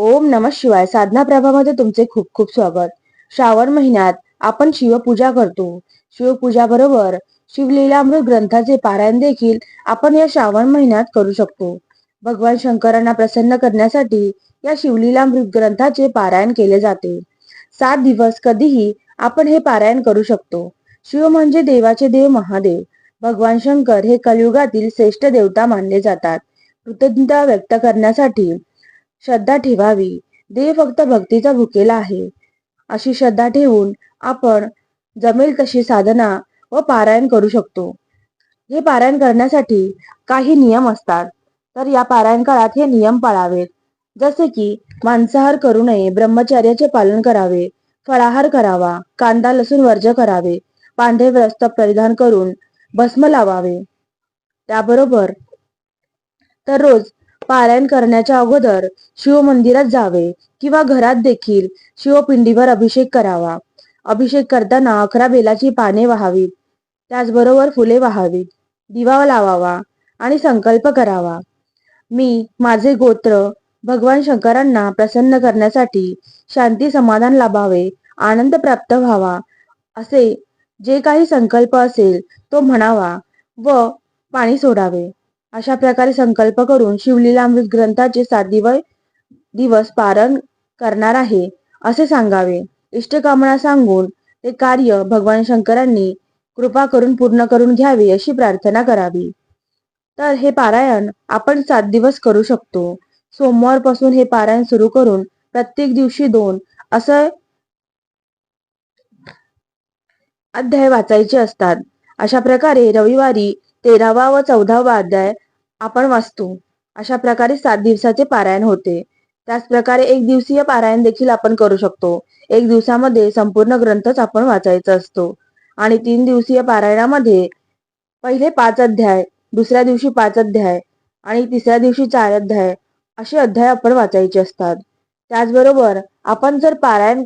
ओम नम शिवाय साधना प्रभामध्ये तुमचे खूप खूप स्वागत. श्रावण महिन्यात आपण शिवपूजा करतो. शिवपूजा बरोबर शिवलीलामृत ग्रंथाचे पारायण देखील आपण या श्रावण महिन्यात करू शकतो. भगवान शंकरांना प्रसन्न करण्यासाठी या शिवलीलामृत ग्रंथाचे पारायण केले जाते. सात दिवस कधीही आपण हे पारायण करू शकतो. शिव म्हणजे देवाचे देव महादेव. भगवान शंकर हे कलियुगातील श्रेष्ठ देवता मानले जातात. कृतज्ञता व्यक्त करण्यासाठी श्रद्धा ठेवावी. देव फक्त भक्तीचा भुकेला आहे. अशी श्रद्धा ठेवून आपण जमेल तशी साधना व पारायण करू शकतो. हे पारायण करण्यासाठी काही नियम असतात. तर या पारायण काळात हे नियम पाळावेत. जसे की मांसाहार करू नये ब्रह्मचर्याचे पालन करावे फळाहार करावा कांदा लसूण वर्ज करावे पांढरे वस्त्र परिधान करून भस्म लावावे. त्याबरोबर तर रोज पारायण करण्याच्या अगोदर शिव मंदिरात जावे किंवा घरात देखील शिवपिंडीवर अभिषेक करावा. अभिषेक करताना अकरा बेलाची पाने व्हावीत त्याचबरोबर फुले व्हावीत दिवा लावावा आणि संकल्प करावा. मी माझे गोत्र भगवान शंकरांना प्रसन्न करण्यासाठी शांती समाधान लाभावे आनंद प्राप्त व्हावा असे जे काही संकल्प असेल तो म्हणावा व पाणी सोडावे. अशा प्रकारे संकल्प करून शिवलीलामृत ग्रंथाचे सात दिवस दिवस पारण करणार आहे असे सांगावे. इष्टकामना सांगून ते कार्य भगवान शंकरांनी कृपा करून पूर्ण करून घ्यावे अशी प्रार्थना करावी. तर हे पारायण आपण सात दिवस करू शकतो. सोमवारपासून हे पारायण सुरू करून प्रत्येक दिवशी दोन असं अध्याय वाचायचे असतात. अशा प्रकारे रविवारी तेरावा व चौदावा अध्याय आपण वाचतो. अशा प्रकारे सात दिवसाचे पारायण होते. त्याच प्रकारे एक दिवसीय पारायण देखील आपण करू शकतो. एक दिवसामध्ये संपूर्ण ग्रंथच आपण वाचायचा असतो. आणि तीन दिवसीय पारायणामध्ये पहिले पाच अध्याय दुसऱ्या दिवशी पाच अध्याय आणि तिसऱ्या दिवशी चार अध्याय असे अध्याय आपण वाचायचे असतात. त्याचबरोबर आपण जर पारायण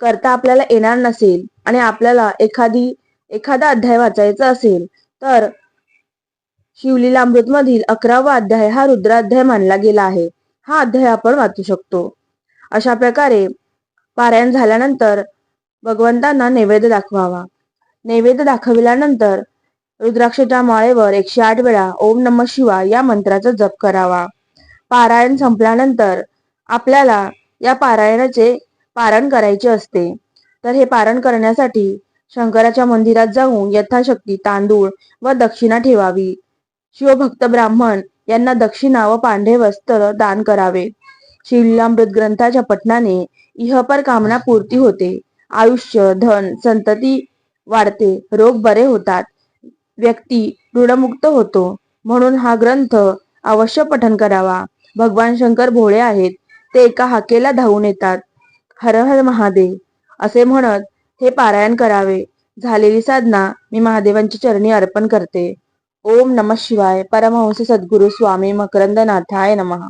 करता आपल्याला येणार नसेल आणि आपल्याला एखादी एखादा अध्याय वाचायचा असेल तर शिवलीलामृत मधील अकरावा अध्याय हा रुद्राध्याय मानला गेला आहे. हा अध्याय आपण वाचू शकतो. अशा प्रकारे पारायण झाल्यानंतर भगवंतांना नैवेद्य दाखवावा. नैवेद्य दाखविल्यानंतर रुद्राक्षच्या माळेवर एकशे आठ वेळा ओम नम शिवा या मंत्राचा जप करावा. पारायण संपल्यानंतर आपल्याला या पारायणाचे पारण करायचे असते. तर हे पारण करण्यासाठी शंकराच्या मंदिरात जाऊन यथाशक्ती तांदूळ व दक्षिणा ठेवावी. शिवभक्त ब्राह्मण यांना दक्षिणा व पांढरे वस्त्र दान करावे. शिवलीलामृत ग्रंथाच्या पठनाने इहपर कामना पूर्ती होते. आयुष्य धन संतती वाढते. रोग बरे होतात. व्यक्ती ऋणमुक्त होतो. म्हणून हा ग्रंथ अवश्य पठन करावा. भगवान शंकर भोळे आहेत. ते एका हाकेला धावून येतात. हर हर महादेव. असे म्हणत हे पारायण करावे. झालेली साधना मी महादेवांची चरणी अर्पण करते. ओम नम शिवाय परमहंस सद्गुरु स्वामी मकरंदनाथाय नमः.